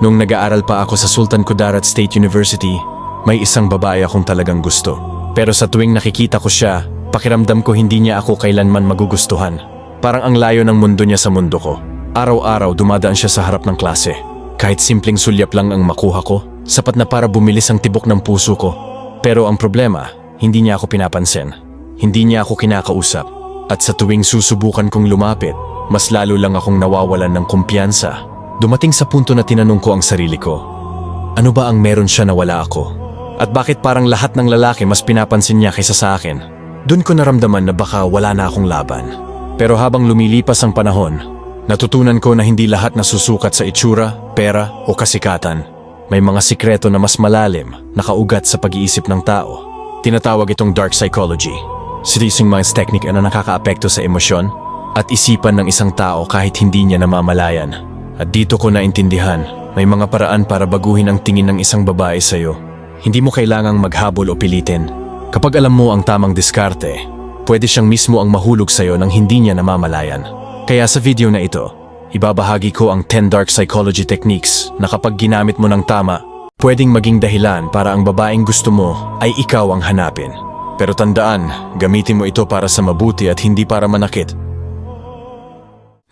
Nung nag-aaral pa ako sa Sultan Kudarat State University, may isang babae akong talagang gusto. Pero sa tuwing nakikita ko siya, pakiramdam ko hindi niya ako kailanman magugustuhan. Parang ang layo ng mundo niya sa mundo ko. Araw-araw dumadaan siya sa harap ng klase. Kahit simpleng sulyap lang ang makuha ko, sapat na para bumilis ang tibok ng puso ko. Pero ang problema, hindi niya ako pinapansin. Hindi niya ako kinakausap. At sa tuwing susubukan kong lumapit, mas lalo lang akong nawawalan ng kumpiyansa. Dumating sa punto na tinanong ko ang sarili ko, ano ba ang meron siya na wala ako? At bakit parang lahat ng lalaki mas pinapansin niya kaysa sa akin? Doon ko naramdaman na baka wala na akong laban. Pero habang lumilipas ang panahon, natutunan ko na hindi lahat nasusukat sa itsura, pera o kasikatan. May mga sikreto na mas malalim, nakaugat sa pag-iisip ng tao. Tinatawag itong dark psychology. Seducing minds technique na nakakaapekto sa emosyon at isipan ng isang tao kahit hindi niya namamalayan. At dito ko naintindihan, may mga paraan para baguhin ang tingin ng isang babae sa'yo. Hindi mo kailangang maghabol o pilitin. Kapag alam mo ang tamang diskarte, pwede siyang mismo ang mahulog sa'yo nang hindi niya namamalayan. Kaya sa video na ito, ibabahagi ko ang 10 dark psychology techniques na kapag ginamit mo ng tama, pwedeng maging dahilan para ang babaeng gusto mo ay ikaw ang hanapin. Pero tandaan, gamitin mo ito para sa mabuti at hindi para manakit.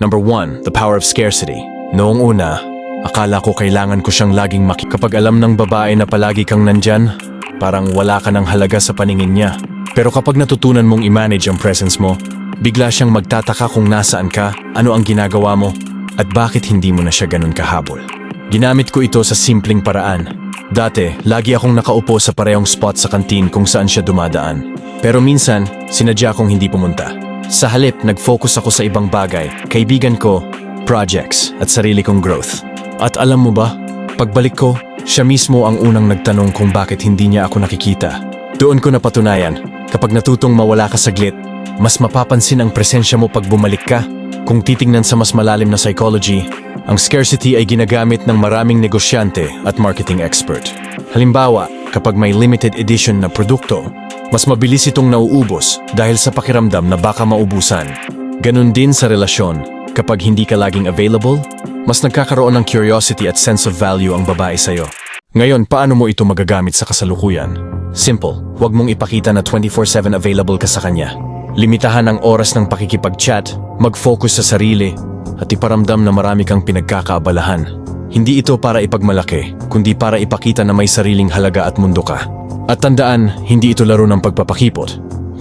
Number 1, the power of scarcity. Noong una, akala ko kailangan ko siyang laging maki... Kapag alam ng babae na palagi kang nandyan, parang wala ka ng halaga sa paningin niya. Pero kapag natutunan mong i-manage ang presence mo, bigla siyang magtataka kung nasaan ka, ano ang ginagawa mo, at bakit hindi mo na siya ganun kahabol. Ginamit ko ito sa simpleng paraan. Dati, lagi akong nakaupo sa parehong spot sa kantin kung saan siya dumadaan. Pero minsan, sinadya kong hindi pumunta. Sa halip, nag-focus ako sa ibang bagay, kaibigan ko, projects, at sarili kong growth. At alam mo ba, pagbalik ko, siya mismo ang unang nagtanong kung bakit hindi niya ako nakikita. Doon ko napatunayan, kapag natutong mawala ka saglit, mas mapapansin ang presensya mo pag bumalik ka. Kung titingnan sa mas malalim na psychology, ang scarcity ay ginagamit ng maraming negosyante at marketing expert. Halimbawa, kapag may limited edition na produkto, mas mabilis itong nauubos dahil sa pakiramdam na baka maubusan. Ganon din sa relasyon, kapag hindi ka laging available, mas nagkakaroon ng curiosity at sense of value ang babae sa'yo. Ngayon, paano mo ito magagamit sa kasalukuyan? Simple, huwag mong ipakita na 24-7 available ka sa kanya. Limitahan ang oras ng pakikipag-chat, mag-focus sa sarili, at iparamdam na marami kang pinagkakaabalahan. Hindi ito para ipagmalaki, kundi para ipakita na may sariling halaga at mundo ka. At tandaan, hindi ito laro ng pagpapakipot.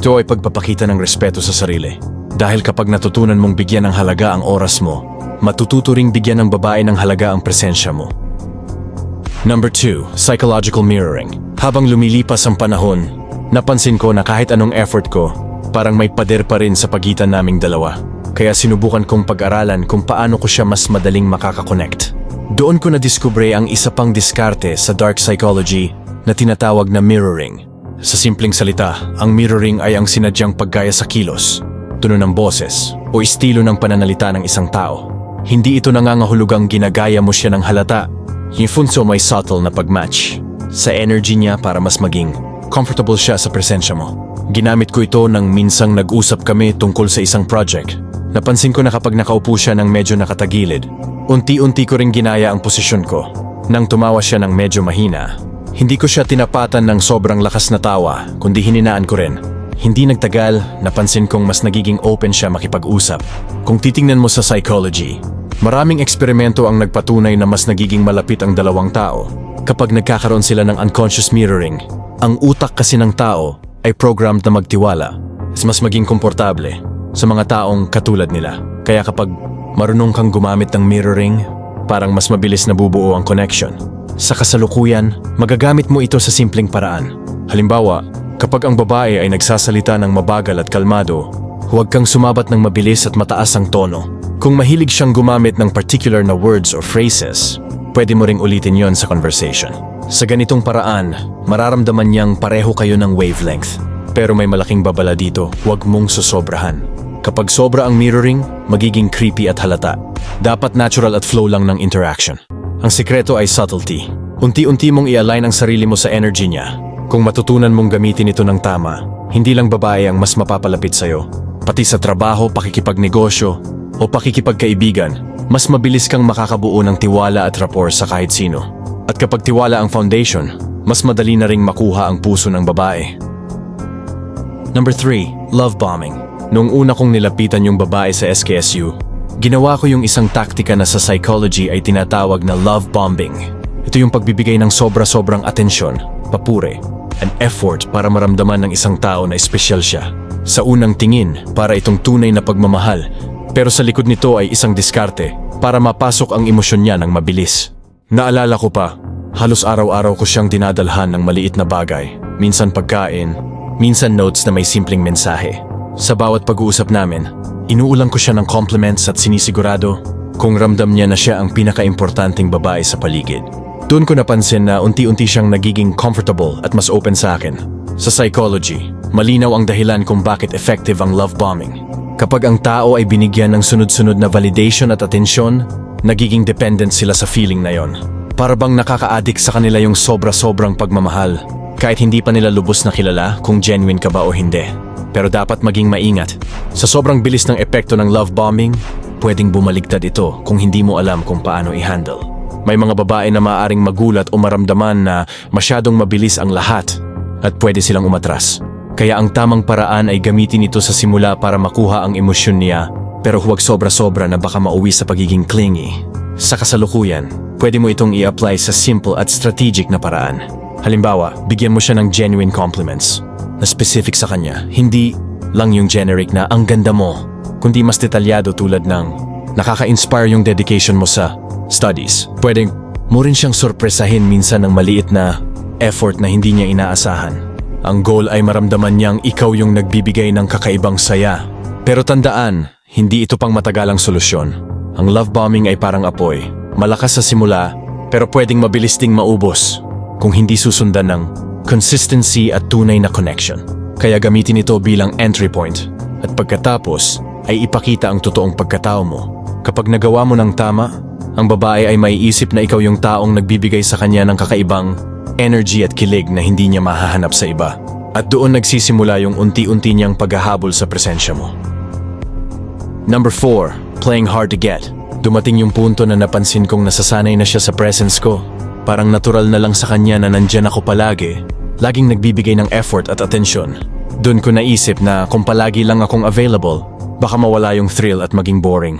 Ito ay pagpapakita ng respeto sa sarili. Dahil kapag natutunan mong bigyan ng halaga ang oras mo, matututo ring bigyan ng babae ng halaga ang presensya mo. Number 2, psychological mirroring. Habang lumilipas ang panahon, napansin ko na kahit anong effort ko, parang may pader pa rin sa pagitan naming dalawa. Kaya sinubukan kong pag-aralan kung paano ko siya mas madaling makakakonect. Doon ko na-discover ang isa pang diskarte sa dark psychology na tinatawag na mirroring. Sa simpleng salita, ang mirroring ay ang sinadyang paggaya sa kilos, tuno ng boses, o estilo ng pananalita ng isang tao. Hindi ito nangangahulugang ginagaya mo siya ng halata. Yung may subtle na pagmatch sa energy niya para mas maging comfortable siya sa presensya mo. Ginamit ko ito nang minsang nag-usap kami tungkol sa isang project. Napansin ko na kapag nakaupo siya ng medyo nakatagilid, unti-unti ko ring ginaya ang posisyon ko. Nang tumawa siya ng medyo mahina, hindi ko siya tinapatan ng sobrang lakas na tawa, kundi hininaan ko rin. Hindi nagtagal, napansin kong mas nagiging open siya makipag-usap. Kung titingnan mo sa psychology, maraming eksperimento ang nagpatunay na mas nagiging malapit ang dalawang tao kapag nagkakaroon sila ng unconscious mirroring. Ang utak kasi ng tao ay programmed na magtiwala at mas maging komportable sa mga taong katulad nila. Kaya kapag marunong kang gumamit ng mirroring, parang mas mabilis nabubuo ang connection. Sa kasalukuyan, magagamit mo ito sa simpleng paraan. Halimbawa, kapag ang babae ay nagsasalita ng mabagal at kalmado, huwag kang sumabat ng mabilis at mataas ang tono. Kung mahilig siyang gumamit ng particular na words or phrases, pwede mo ring ulitin yon sa conversation. Sa ganitong paraan, mararamdaman niyang pareho kayo ng wavelength. Pero may malaking babala dito, huwag mong susobrahan. Kapag sobra ang mirroring, magiging creepy at halata. Dapat natural at flow lang ng interaction. Ang sikreto ay subtlety. Unti-unti mong i-align ang sarili mo sa energy niya. Kung matutunan mong gamitin ito ng tama, hindi lang babae ang mas mapapalapit sa'yo. Pati sa trabaho, pakikipagnegosyo, o pakikipagkaibigan, mas mabilis kang makakabuo ng tiwala at rapport sa kahit sino. At kapag tiwala ang foundation, mas madali na ring makuha ang puso ng babae. Number 3, love bombing. Noong una kong nilapitan yung babae sa SKSU, ginawa ko yung isang taktika na sa psychology ay tinatawag na love bombing. Ito yung pagbibigay ng sobra-sobrang atensyon, papure, and effort para maramdaman ng isang tao na espesyal siya. Sa unang tingin, para itong tunay na pagmamahal, pero sa likod nito ay isang diskarte para mapasok ang emosyon niya ng mabilis. Naalala ko pa, halos araw-araw ko siyang dinadalhan ng maliit na bagay, minsan pagkain, minsan notes na may simpleng mensahe. Sa bawat pag-uusap namin, inuulang ko siya ng compliments at sinisigurado kung ramdam niya na siya ang pinaka-importanting babae sa paligid. Doon ko napansin na unti-unti siyang nagiging comfortable at mas open sa akin. Sa psychology, malinaw ang dahilan kung bakit effective ang love bombing. Kapag ang tao ay binigyan ng sunod-sunod na validation at atensyon, nagiging dependent sila sa feeling na yon. Para bang nakaka-addict sa kanila yung sobra-sobrang pagmamahal, kahit hindi pa nila lubos na kilala kung genuine ka ba o hindi. Pero dapat maging maingat. Sa sobrang bilis ng epekto ng love bombing, pwedeng bumaligtad ito kung hindi mo alam kung paano i-handle. May mga babae na maaaring magulat o maramdaman na masyadong mabilis ang lahat at pwede silang umatras. Kaya ang tamang paraan ay gamitin ito sa simula para makuha ang emosyon niya pero huwag sobra-sobra na baka mauwi sa pagiging clingy. Sa kasalukuyan, pwede mo itong i-apply sa simple at strategic na paraan. Halimbawa, bigyan mo siya ng genuine compliments na specific sa kanya, hindi lang yung generic na ang ganda mo, kundi mas detalyado tulad ng nakaka-inspire yung dedication mo sa studies. Pwedeng mo rin siyang sorpresahin minsan ng maliit na effort na hindi niya inaasahan. Ang goal ay maramdaman niyang ikaw yung nagbibigay ng kakaibang saya. Pero tandaan, hindi ito pang matagalang solusyon. Ang love bombing ay parang apoy. Malakas sa simula, pero pwedeng mabilis ding maubos kung hindi susundan ng consistency at tunay na connection. Kaya gamitin ito bilang entry point. At pagkatapos, ay ipakita ang totoong pagkatao mo. Kapag nagawa mo ng tama, ang babae ay maiisip na ikaw yung taong nagbibigay sa kanya ng kakaibang energy at kilig na hindi niya mahahanap sa iba. At doon nagsisimula yung unti-unti niyang paghahabol sa presensya mo. Number 4, playing hard to get. Dumating yung punto na napansin kong nasasanay na siya sa presence ko. Parang natural na lang sa kanya na nandyan ako palagi. Laging nagbibigay ng effort at atensyon. Doon ko naisip na kung palagi lang akong available, baka mawala yung thrill at maging boring.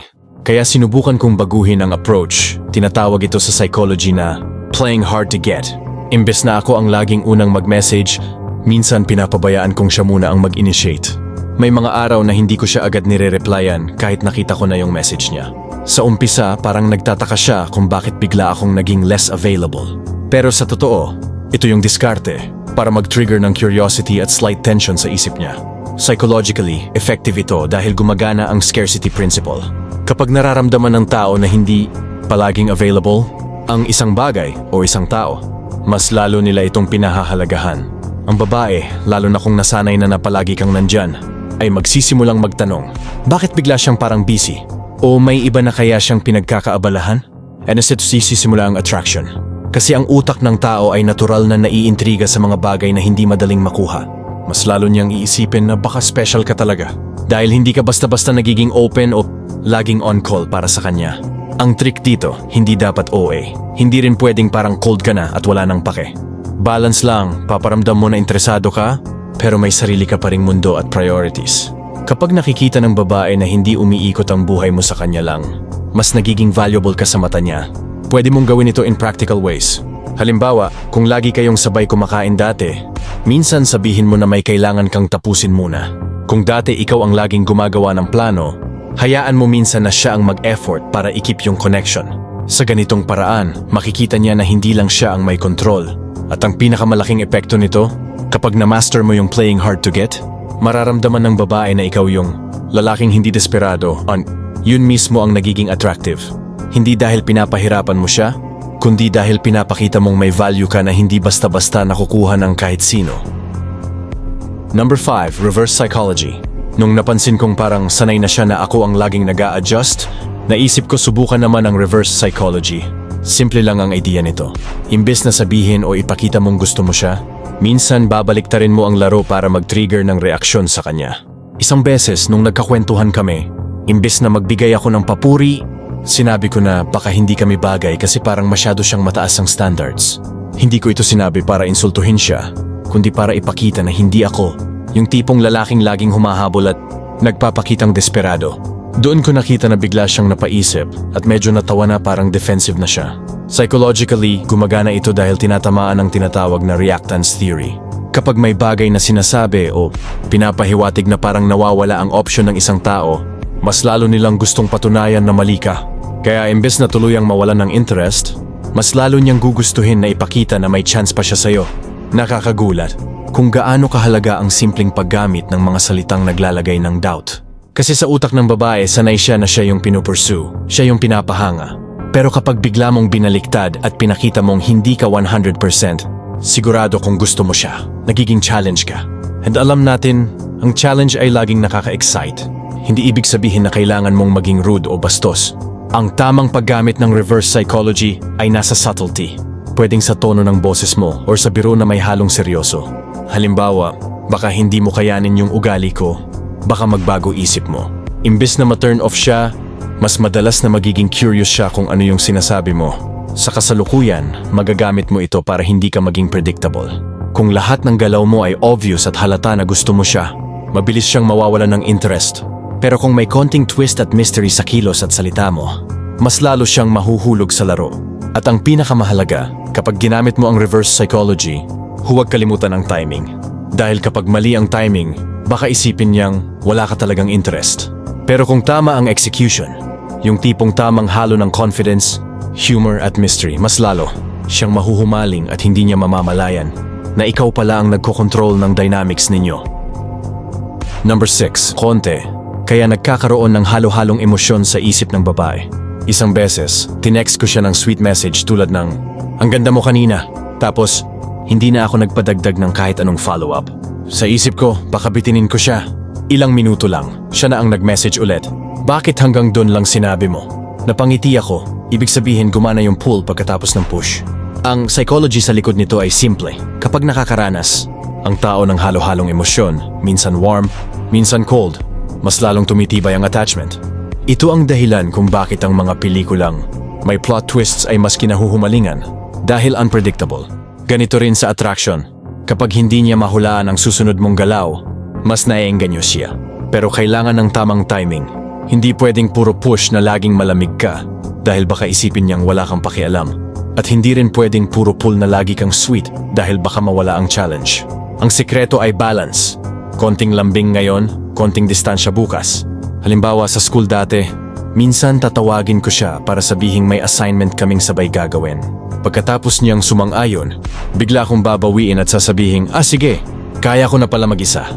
Kaya sinubukan kong baguhin ang approach. Tinatawag ito sa psychology na playing hard to get. Imbes na ako ang laging unang mag-message, minsan pinapabayaan kong siya muna ang mag-initiate. May mga araw na hindi ko siya agad nire-replyan kahit nakita ko na yung message niya. Sa umpisa, parang nagtataka siya kung bakit bigla akong naging less available. Pero sa totoo, ito yung diskarte para mag-trigger ng curiosity at slight tension sa isip niya. Psychologically, effective ito dahil gumagana ang scarcity principle. Kapag nararamdaman ng tao na hindi palaging available, ang isang bagay o isang tao, mas lalo nila itong pinahahalagahan. Ang babae, lalo na kung nasanay na na palagi kang nandyan, ay magsisimulang magtanong, bakit bigla siyang parang busy? O may iba na kaya siyang pinagkakaabalahan? And as ito sisimula ang attraction. Kasi ang utak ng tao ay natural na naiintriga sa mga bagay na hindi madaling makuha. Mas lalo niyang iisipin na baka special ka talaga. Dahil hindi ka basta-basta nagiging open o laging on call para sa kanya. Ang trick dito, hindi dapat OA. Hindi rin pwedeng parang cold ka na at wala nang pake. Balance lang, paparamdam mo na interesado ka, pero may sarili ka pa ring mundo at priorities. Kapag nakikita ng babae na hindi umiikot ang buhay mo sa kanya lang, mas nagiging valuable ka sa mata niya. Pwede mong gawin ito in practical ways. Halimbawa, kung lagi kayong sabay kumakain dati, minsan sabihin mo na may kailangan kang tapusin muna. Kung dati ikaw ang laging gumagawa ng plano, hayaan mo minsan na siya ang mag-effort para ikip yung connection. Sa ganitong paraan, makikita niya na hindi lang siya ang may control. At ang pinakamalaking epekto nito, kapag na-master mo yung playing hard to get, mararamdaman ng babae na ikaw yung lalaking hindi desperado on yun mismo ang nagiging attractive. Hindi dahil pinapahirapan mo siya, kundi dahil pinapakita mong may value ka na hindi basta-basta nakukuha ng kahit sino. Number 5, reverse psychology. Nung napansin kong parang sanay na siya na ako ang laging nag adjust naisip ko subukan naman ang reverse psychology. Simple lang ang idea nito. Imbes na sabihin o ipakita mong gusto mo siya, minsan babaliktarin mo ang laro para mag-trigger ng reaksyon sa kanya. Isang beses nung nagkakwentuhan kami, imbes na magbigay ako ng papuri, Sinabi ko na baka hindi kami bagay kasi parang masyado siyang mataas ang standards. Hindi ko ito sinabi para insultuhin siya, kundi para ipakita na hindi ako yung tipong lalaking laging humahabol at nagpapakitang desperado. Doon ko nakita na bigla siyang napaisip at medyo natawa na parang defensive na siya. Psychologically, gumagana ito dahil tinatamaan ang tinatawag na reactance theory. Kapag may bagay na sinasabi o pinapahiwatig na parang nawawala ang option ng isang tao, mas lalo nilang gustong patunayan na mali ka. Kaya imbes na tuluyang mawalan ng interest, mas lalo niyang gugustuhin na ipakita na may chance pa siya sa'yo. Nakakagulat kung gaano kahalaga ang simpleng paggamit ng mga salitang naglalagay ng doubt. Kasi sa utak ng babae, sanay siya na siya yung pinupursue, siya yung pinapahanga. Pero kapag bigla mong binaliktad at pinakita mong hindi ka 100%, sigurado kung gusto mo siya, nagiging challenge ka. And alam natin, ang challenge ay laging nakaka-excite. Hindi ibig sabihin na kailangan mong maging rude o bastos. Ang tamang paggamit ng reverse psychology ay nasa subtlety. Pwedeng sa tono ng boses mo or sa biro na may halong seryoso. Halimbawa, baka hindi mo kayanin yung ugali ko, baka magbago isip mo. Imbes na ma-turn off siya, mas madalas na magiging curious siya kung ano yung sinasabi mo. Sa kasalukuyan, magagamit mo ito para hindi ka maging predictable. Kung lahat ng galaw mo ay obvious at halata na gusto mo siya, mabilis siyang mawawalan ng interest. Pero kung may konting twist at mystery sa kilos at salita mo, mas lalo siyang mahuhulog sa laro. At ang pinakamahalaga, kapag ginamit mo ang reverse psychology, huwag kalimutan ang timing. Dahil kapag mali ang timing, baka isipin niyang wala ka talagang interest. Pero kung tama ang execution, yung tipong tamang halo ng confidence, humor at mystery, mas lalo, siyang mahuhumaling at hindi niya mamamalayan na ikaw pala ang nagkokontrol ng dynamics ninyo. Number 6. Konte. Kaya nagkakaroon ng halo-halong emosyon sa isip ng babae. Isang beses, tinext ko siya ng sweet message tulad ng, Ang ganda mo kanina. Tapos, hindi na ako nagpadagdag ng kahit anong follow-up. Sa isip ko, baka bitinin ko siya. Ilang minuto lang, siya na ang nag-message ulit. Bakit hanggang doon lang sinabi mo? Napangiti ako, ibig sabihin gumana yung pull pagkatapos ng push. Ang psychology sa likod nito ay simple. Kapag nakakaranas, ang tao ng halo-halong emosyon, minsan warm, minsan cold, mas lalong tumitibay ang attachment. Ito ang dahilan kung bakit ang mga pelikulang may plot twists ay mas kinahuhumalingan dahil unpredictable. Ganito rin sa attraction. Kapag hindi niya mahulaan ang susunod mong galaw, mas naiengganyo siya. Pero kailangan ng tamang timing. Hindi pwedeng puro push na laging malamig ka dahil baka isipin niyang wala kang pakialam. At hindi rin pwedeng puro pull na lagi kang sweet dahil baka mawala ang challenge. Ang sikreto ay balance. Konting lambing ngayon, konting distansya bukas. Halimbawa sa school dati, minsan tatawagin ko siya para sabihing may assignment kaming sabay gagawin. Pagkatapos niyang sumang-ayon, bigla akong babawiin at sasabihing, ah sige, kaya ko na pala mag-isa.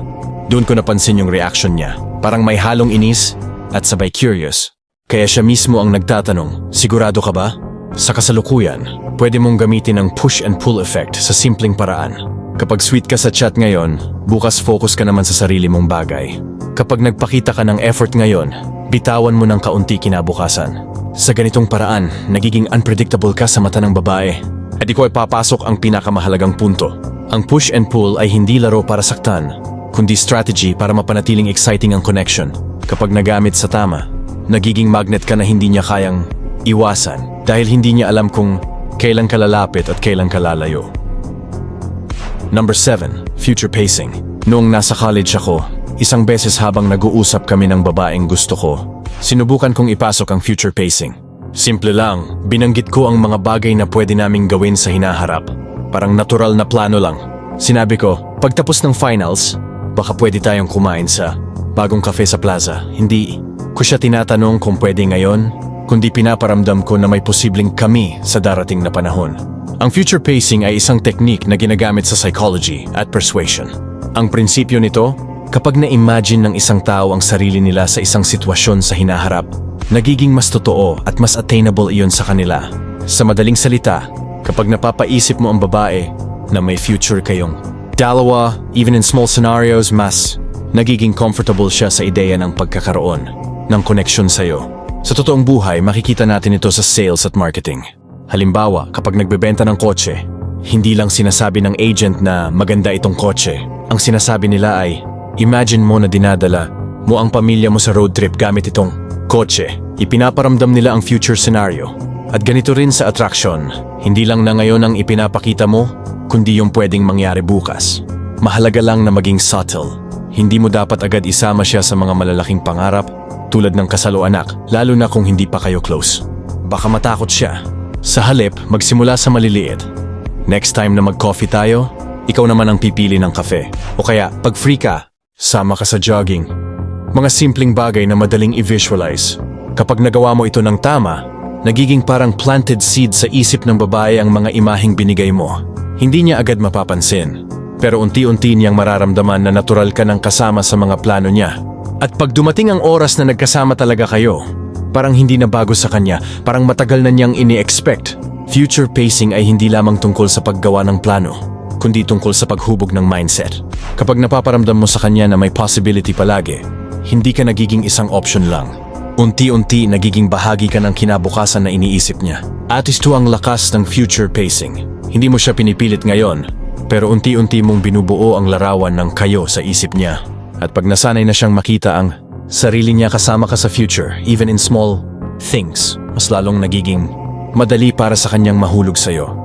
Doon ko napansin yung reaction niya. Parang may halong inis at sabay curious. Kaya siya mismo ang nagtatanong, sigurado ka ba? Sa kasalukuyan, pwede mong gamitin ang push and pull effect sa simpleng paraan. Kapag sweet ka sa chat ngayon, bukas focus ka naman sa sarili mong bagay. Kapag nagpakita ka ng effort ngayon, bitawan mo ng kaunti kinabukasan. Sa ganitong paraan, nagiging unpredictable ka sa mata ng babae. At ko ipapasok ang pinakamahalagang punto. Ang push and pull ay hindi laro para saktan, kundi strategy para mapanatiling exciting ang connection. Kapag nagamit sa tama, nagiging magnet ka na hindi niya kayang iwasan dahil hindi niya alam kung kailan ka lalapit at kailan ka lalayo. Number 7. Future pacing. Noong nasa college ako, isang beses habang nag-uusap kami ng babaeng gusto ko, sinubukan kong ipasok ang future pacing. Simple lang, binanggit ko ang mga bagay na pwede naming gawin sa hinaharap. Parang natural na plano lang. Sinabi ko, pagtapos ng finals, baka pwede tayong kumain sa bagong cafe sa plaza. Hindi ko siya tinatanong kung pwede ngayon, kundi pinaparamdam ko na may posibleng kami sa darating na panahon. Ang future pacing ay isang teknik na ginagamit sa psychology at persuasion. Ang prinsipyo nito, kapag na-imagine ng isang tao ang sarili nila sa isang sitwasyon sa hinaharap, nagiging mas totoo at mas attainable iyon sa kanila. Sa madaling salita, kapag napapaisip mo ang babae na may future kayong dalawa, even in small scenarios, mas nagiging comfortable siya sa ideya ng pagkakaroon ng connection sa'yo. Sa totoong buhay, makikita natin ito sa sales at marketing. Halimbawa, kapag nagbebenta ng kotse, hindi lang sinasabi ng agent na maganda itong kotse. Ang sinasabi nila ay, imagine mo na dinadala mo ang pamilya mo sa road trip gamit itong kotse. Ipinaparamdam nila ang future scenario. At ganito rin sa attraction, hindi lang na ngayon ang ipinapakita mo, kundi yung pwedeng mangyari bukas. Mahalaga lang na maging subtle. Hindi mo dapat agad isama siya sa mga malalaking pangarap tulad ng kasalo anak, lalo na kung hindi pa kayo close. Baka matakot siya. Sa halip, magsimula sa maliliit. Next time na mag-coffee tayo, ikaw naman ang pipili ng kafe. O kaya, pag free ka, sama ka sa jogging. Mga simpleng bagay na madaling i-visualize. Kapag nagawa mo ito ng tama, nagiging parang planted seed sa isip ng babae ang mga imaheng binigay mo. Hindi niya agad mapapansin. Pero unti-unti niyang mararamdaman na natural ka ng kasama sa mga plano niya. At pag dumating ang oras na nagkasama talaga kayo, parang hindi na bago sa kanya, parang matagal na niyang ini-expect. Future pacing ay hindi lamang tungkol sa paggawa ng plano, kundi tungkol sa paghubog ng mindset. Kapag napaparamdam mo sa kanya na may possibility palagi, hindi ka nagiging isang option lang. Unti-unti nagiging bahagi ka ng kinabukasan na iniisip niya. At ito ang lakas ng future pacing. Hindi mo siya pinipilit ngayon, pero unti-unti mong binubuo ang larawan ng kayo sa isip niya. At pag nasanay na siyang makita ang sarili niya kasama ka sa future, even in small things, mas lalong nagiging madali para sa kanyang mahulog sa'yo.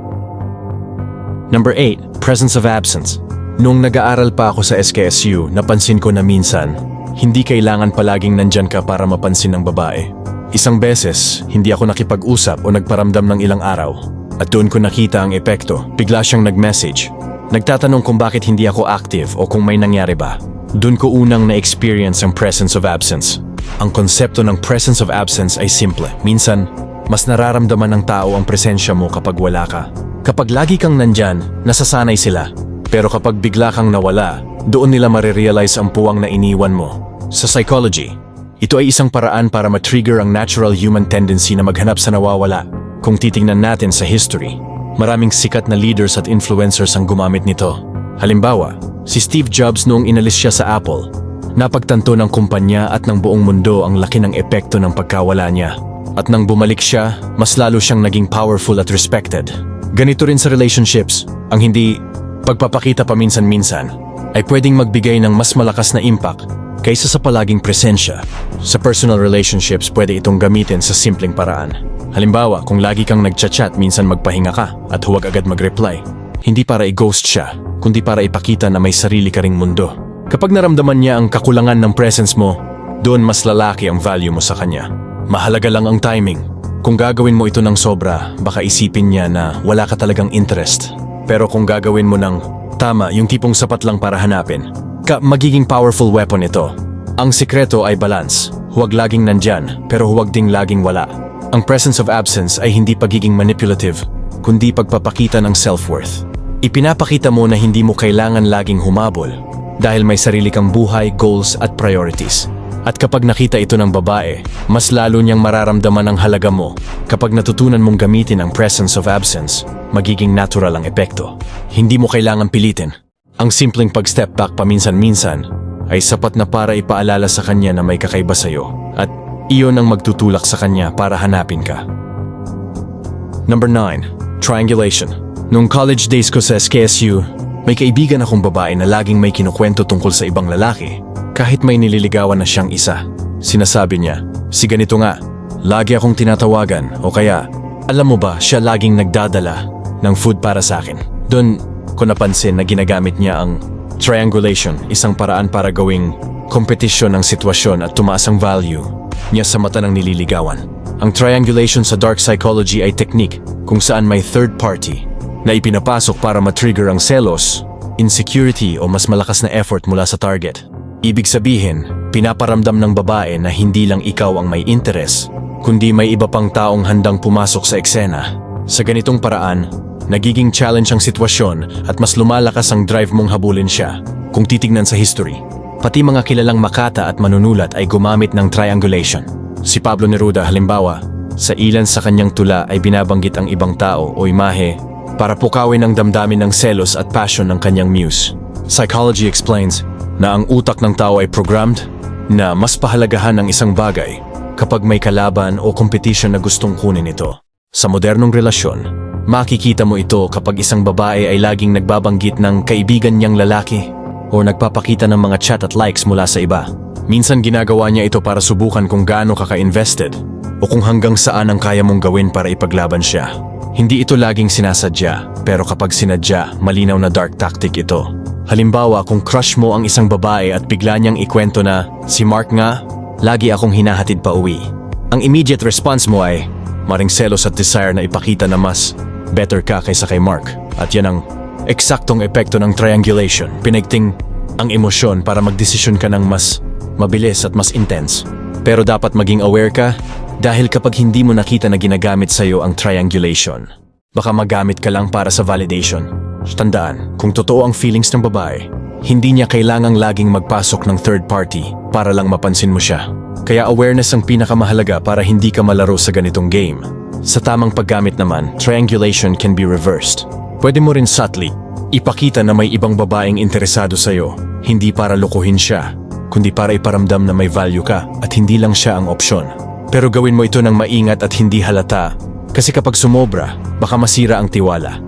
Number 8. Presence of absence. Nung nag-aaral pa ako sa SKSU, napansin ko na minsan, hindi kailangan palaging nandyan ka para mapansin ng babae. Isang beses, hindi ako nakipag-usap o nagparamdam ng ilang araw. At doon ko nakita ang epekto. Bigla siyang nag-message. Nagtatanong kung bakit hindi ako active o kung may nangyari ba. Doon ko unang na-experience ang presence of absence. Ang konsepto ng presence of absence ay simple. Minsan, mas nararamdaman ng tao ang presensya mo kapag wala ka. Kapag lagi kang nandyan, nasasanay sila. Pero kapag bigla kang nawala, doon nila marirealize ang puwang na iniwan mo. Sa psychology, ito ay isang paraan para ma-trigger ang natural human tendency na maghanap sa nawawala. Kung titingnan natin sa history, maraming sikat na leaders at influencers ang gumamit nito. Halimbawa, si Steve Jobs noong inalis siya sa Apple, napagtanto ng kumpanya at ng buong mundo ang laki ng epekto ng pagkawala niya. At nang bumalik siya, mas lalo siyang naging powerful at respected. Ganito rin sa relationships, ang hindi pagpapakita paminsan-minsan ay pwedeng magbigay ng mas malakas na impact kaysa sa palaging presensya. Sa personal relationships, pwede itong gamitin sa simpleng paraan. Halimbawa, kung lagi kang nagchat-chat, minsan magpahinga ka at huwag agad mag-reply. Hindi para i-ghost siya, kundi para ipakita na may sarili ka ring mundo. Kapag naramdaman niya ang kakulangan ng presence mo, doon mas lalaki ang value mo sa kanya. Mahalaga lang ang timing. Kung gagawin mo ito ng sobra, baka isipin niya na wala ka talagang interest. Pero kung gagawin mo ng tama, yung tipong sapat lang para hanapin, ka magiging powerful weapon ito. Ang sikreto ay balance. Huwag laging nandyan, pero huwag ding laging wala. Ang presence of absence ay hindi pagiging manipulative, kundi pagpapakita ng self-worth. Ipinapakita mo na hindi mo kailangan laging humabol dahil may sarili kang buhay, goals at priorities. At kapag nakita ito ng babae, mas lalo niyang mararamdaman ang halaga mo. Kapag natutunan mong gamitin ang presence of absence, magiging natural ang epekto. Hindi mo kailangan pilitin. Ang simpleng pag-step back paminsan-minsan ay sapat na para ipaalala sa kanya na may kakaiba sa'yo at iyon ang magtutulak sa kanya para hanapin ka. Number 9. Triangulation. Nung college days ko sa SKSU, may kaibigan akong babae na laging may kinukwento tungkol sa ibang lalaki kahit may nililigawan na siyang isa. Sinasabi niya, si ganito nga, lagi akong tinatawagan o kaya, alam mo ba siya laging nagdadala ng food para sa akin. Doon ko napansin na ginagamit niya ang triangulation, isang paraan para gawing kompetisyon ng sitwasyon at tumaas ang value niya sa mata ng nililigawan. Ang triangulation sa dark psychology ay teknik kung saan may third party na ipinapasok para matrigger ang selos, insecurity o mas malakas na effort mula sa target. Ibig sabihin, pinaparamdam ng babae na hindi lang ikaw ang may interes, kundi may iba pang taong handang pumasok sa eksena. Sa ganitong paraan, nagiging challenge ang sitwasyon at mas lumalakas ang drive mong habulin siya. Kung titignan sa history, pati mga kilalang makata at manunulat ay gumamit ng triangulation. Si Pablo Neruda halimbawa, sa ilan sa kanyang tula ay binabanggit ang ibang tao o imahe para pukawin ang damdamin ng selos at passion ng kanyang muse. Psychology explains na ang utak ng tao ay programmed na mas pahalagahan ang isang bagay kapag may kalaban o competition na gustong kunin ito. Sa modernong relasyon, makikita mo ito kapag isang babae ay laging nagbabanggit ng kaibigan niyang lalaki o nagpapakita ng mga chat at likes mula sa iba. Minsan ginagawa niya ito para subukan kung gaano ka ka-invested o kung hanggang saan ang kaya mong gawin para ipaglaban siya. Hindi ito laging sinasadya, pero kapag sinadya, malinaw na dark tactic ito. Halimbawa, kung crush mo ang isang babae at bigla niyang ikwento na, si Mark nga, lagi akong hinahatid pa uwi. Ang immediate response mo ay, maring selos at desire na ipakita na mas better ka kaysa kay Mark. At yan ang eksaktong epekto ng triangulation. Pinagting ang emosyon para magdesisyon ka ng mas mabilis at mas intense. Pero dapat maging aware ka dahil kapag hindi mo nakita na ginagamit sa'yo ang triangulation, baka magamit ka lang para sa validation. Tandaan, kung totoo ang feelings ng babae, hindi niya kailangang laging magpasok ng third party para lang mapansin mo siya. Kaya awareness ang pinakamahalaga para hindi ka malaro sa ganitong game. Sa tamang paggamit naman, triangulation can be reversed. Pwede mo rin subtly, ipakita na may ibang babaeng interesado sa'yo, hindi para lokohin siya, kundi para iparamdam na may value ka at hindi lang siya ang opsyon. Pero gawin mo ito ng maingat at hindi halata kasi kapag sumobra, baka masira ang tiwala.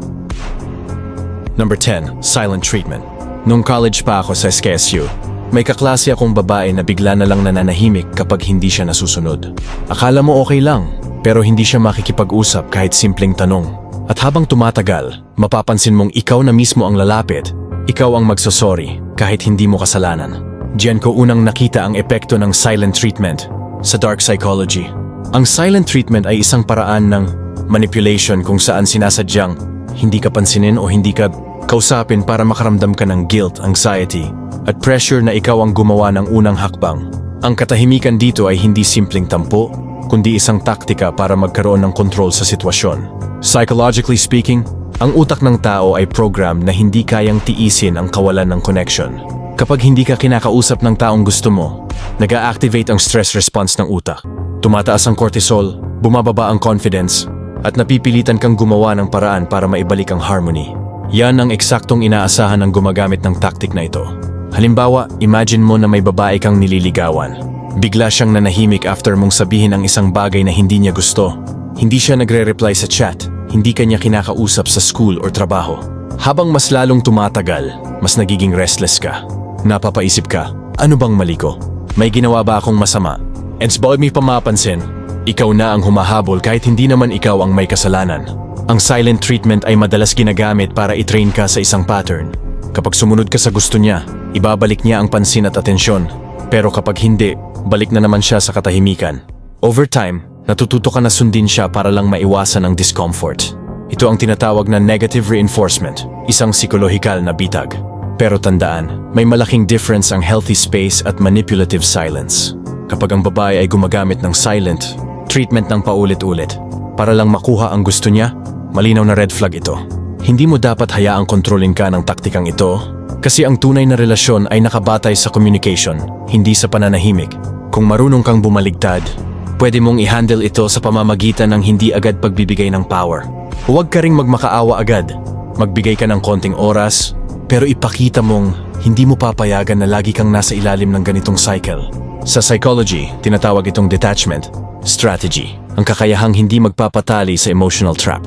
Number 10, silent treatment. Nung college pa ako sa SKSU, may kaklase akong babae na bigla na lang nananahimik kapag hindi siya nasusunod. Akala mo okay lang, pero hindi siya makikipag-usap kahit simpleng tanong. At habang tumatagal, mapapansin mong ikaw na mismo ang lalapit, ikaw ang magsosorry kahit hindi mo kasalanan. Diyan ko unang nakita ang epekto ng silent treatment sa dark psychology. Ang silent treatment ay isang paraan ng manipulation kung saan sinasadyang hindi ka pansinin o hindi ka kausapin para makaramdam ka ng guilt, anxiety, at pressure na ikaw ang gumawa ng unang hakbang. Ang katahimikan dito ay hindi simpleng tampo, kundi isang taktika para magkaroon ng kontrol sa sitwasyon. Psychologically speaking, ang utak ng tao ay program na hindi kayang tiisin ang kawalan ng connection. Kapag hindi ka kinakausap ng taong gusto mo, nag-activate ang stress response ng utak. Tumataas ang cortisol, bumababa ang confidence, at napipilitan kang gumawa ng paraan para maibalik ang harmony. Yan ang eksaktong inaasahan ng gumagamit ng tactic na ito. Halimbawa, imagine mo na may babae kang nililigawan. Bigla siyang nanahimik after mong sabihin ang isang bagay na hindi niya gusto. Hindi siya nagre-reply sa chat, hindi kanya kinakausap sa school or trabaho. Habang mas lalong tumatagal, mas nagiging restless ka. Napapaisip ka, ano bang mali ko? May ginawa ba akong masama? And bawat may pamapansin, ikaw na ang humahabol kahit hindi naman ikaw ang may kasalanan. Ang silent treatment ay madalas ginagamit para i-train ka sa isang pattern. Kapag sumunod ka sa gusto niya, ibabalik niya ang pansin at atensyon. Pero kapag hindi, balik na naman siya sa katahimikan. Over time, natututo ka na sundin siya para lang maiwasan ang discomfort. Ito ang tinatawag na negative reinforcement, isang psikolohikal na bitag. Pero tandaan, may malaking difference ang healthy space at manipulative silence. Kapag ang babae ay gumagamit ng silent, treatment ng paulit-ulit, para lang makuha ang gusto niya, malinaw na red flag ito. Hindi mo dapat hayaang kontrolin ka ng taktikang ito kasi ang tunay na relasyon ay nakabatay sa communication, hindi sa pananahimik. Kung marunong kang bumaligtad, pwede mong i-handle ito sa pamamagitan ng hindi agad pagbibigay ng power. Huwag ka ring magmakaawa agad. Magbigay ka ng konting oras, pero ipakita mong hindi mo papayagan na lagi kang nasa ilalim ng ganitong cycle. Sa psychology, tinatawag itong detachment, strategy, ang kakayahang hindi magpapatali sa emotional trap.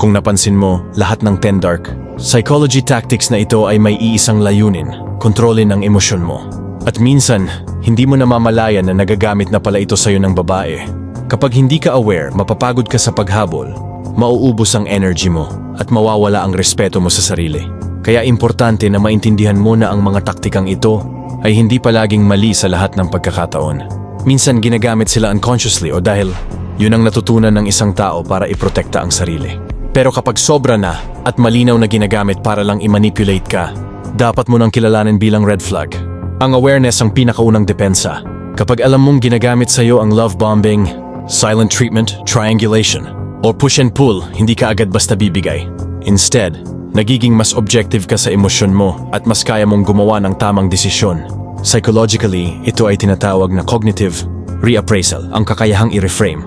Kung napansin mo, lahat ng Ten Dark, psychology tactics na ito ay may iisang layunin, kontrolin ang emosyon mo. At minsan, hindi mo namamalayan na nagagamit na pala ito sa'yo ng babae. Kapag hindi ka aware, mapapagod ka sa paghabol, mauubos ang energy mo at mawawala ang respeto mo sa sarili. Kaya importante na maintindihan mo na ang mga taktikang ito ay hindi palaging mali sa lahat ng pagkakataon. Minsan ginagamit sila unconsciously o dahil yun ang natutunan ng isang tao para iprotekta ang sarili. Pero kapag sobra na at malinaw na ginagamit para lang i-manipulate ka, dapat mo nang kilalanin bilang red flag. Ang awareness ang pinakaunang depensa. Kapag alam mong ginagamit sa'yo ang love bombing, silent treatment, triangulation, o push and pull, hindi ka agad basta bibigay. Instead, nagiging mas objective ka sa emosyon mo at mas kaya mong gumawa ng tamang desisyon. Psychologically, ito ay tinatawag na cognitive reappraisal, ang kakayahang i-reframe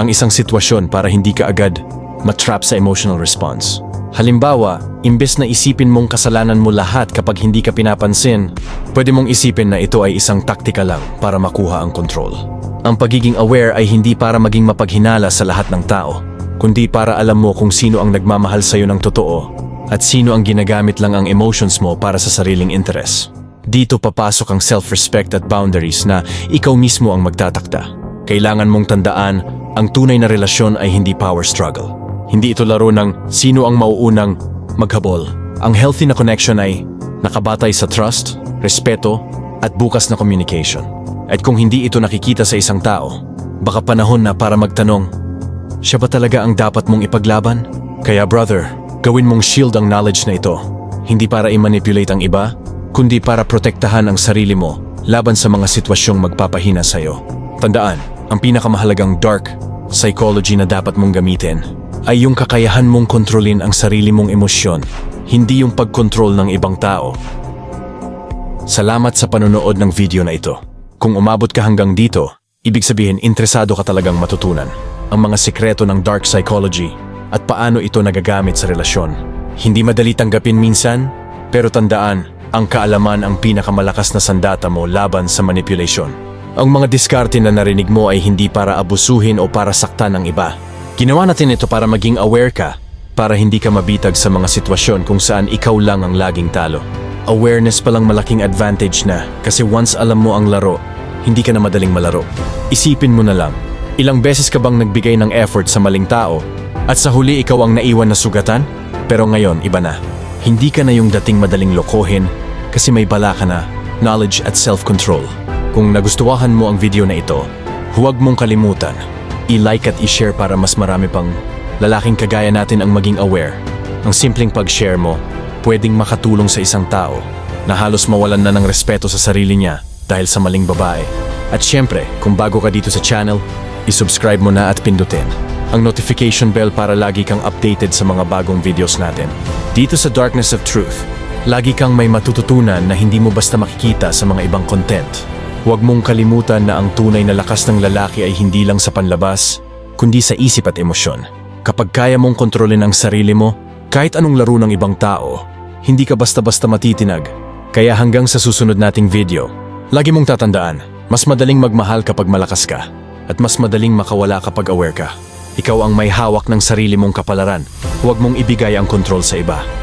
ang isang sitwasyon para hindi ka agad matrap sa emotional response. Halimbawa, imbes na isipin mong kasalanan mo lahat kapag hindi ka pinapansin, pwede mong isipin na ito ay isang taktika lang para makuha ang control. Ang pagiging aware ay hindi para maging mapaghinala sa lahat ng tao, kundi para alam mo kung sino ang nagmamahal sa iyo ng totoo at sino ang ginagamit lang ang emotions mo para sa sariling interes. Dito papasok ang self-respect at boundaries na ikaw mismo ang magtatakda. Kailangan mong tandaan, ang tunay na relasyon ay hindi power struggle. Hindi ito laro ng sino ang mauunang maghabol. Ang healthy na connection ay nakabatay sa trust, respeto, at bukas na communication. At kung hindi ito nakikita sa isang tao, baka panahon na para magtanong, siya ba talaga ang dapat mong ipaglaban? Kaya brother, gawin mong shield ang knowledge na ito. Hindi para i-manipulate ang iba, kundi para protektahan ang sarili mo laban sa mga sitwasyong magpapahina sa'yo. Tandaan, ang pinakamahalagang dark psychology na dapat mong gamitin ay yung kakayahan mong kontrolin ang sarili mong emosyon, hindi yung pagkontrol ng ibang tao. Salamat sa panonood ng video na ito. Kung umabot ka hanggang dito, ibig sabihin interesado ka talagang matutunan ang mga sikreto ng dark psychology at paano ito nagagamit sa relasyon. Hindi madali tanggapin minsan, pero tandaan, ang kaalaman ang pinakamalakas na sandata mo laban sa manipulation. Ang mga diskarte na narinig mo ay hindi para abusuhin o para saktan ng iba. Ginawa natin ito para maging aware ka, para hindi ka mabitag sa mga sitwasyon kung saan ikaw lang ang laging talo. Awareness palang malaking advantage na kasi once alam mo ang laro, hindi ka na madaling malaro. Isipin mo na lang, ilang beses ka bang nagbigay ng effort sa maling tao at sa huli ikaw ang naiwan na sugatan? Pero ngayon, iba na. Hindi ka na yung dating madaling lokohin kasi may bala ka na, knowledge at self-control. Kung nagustuhan mo ang video na ito, huwag mong kalimutan, i-like at i-share para mas marami pang lalaking kagaya natin ang maging aware. Ang simpleng pag-share mo, pwedeng makatulong sa isang tao na halos mawalan na ng respeto sa sarili niya dahil sa maling babae. At syempre, kung bago ka dito sa channel, isubscribe mo na at pindutin ang notification bell para lagi kang updated sa mga bagong videos natin. Dito sa Darkness of Truth, lagi kang may matututunan na hindi mo basta makikita sa mga ibang content. Huwag mong kalimutan na ang tunay na lakas ng lalaki ay hindi lang sa panlabas, kundi sa isip at emosyon. Kapag kaya mong kontrolin ang sarili mo, kahit anong laro ng ibang tao, hindi ka basta-basta matitinag. Kaya hanggang sa susunod nating video, lagi mong tatandaan, mas madaling magmahal kapag malakas ka, at mas madaling makawala kapag aware ka. Ikaw ang may hawak ng sarili mong kapalaran. Huwag mong ibigay ang kontrol sa iba.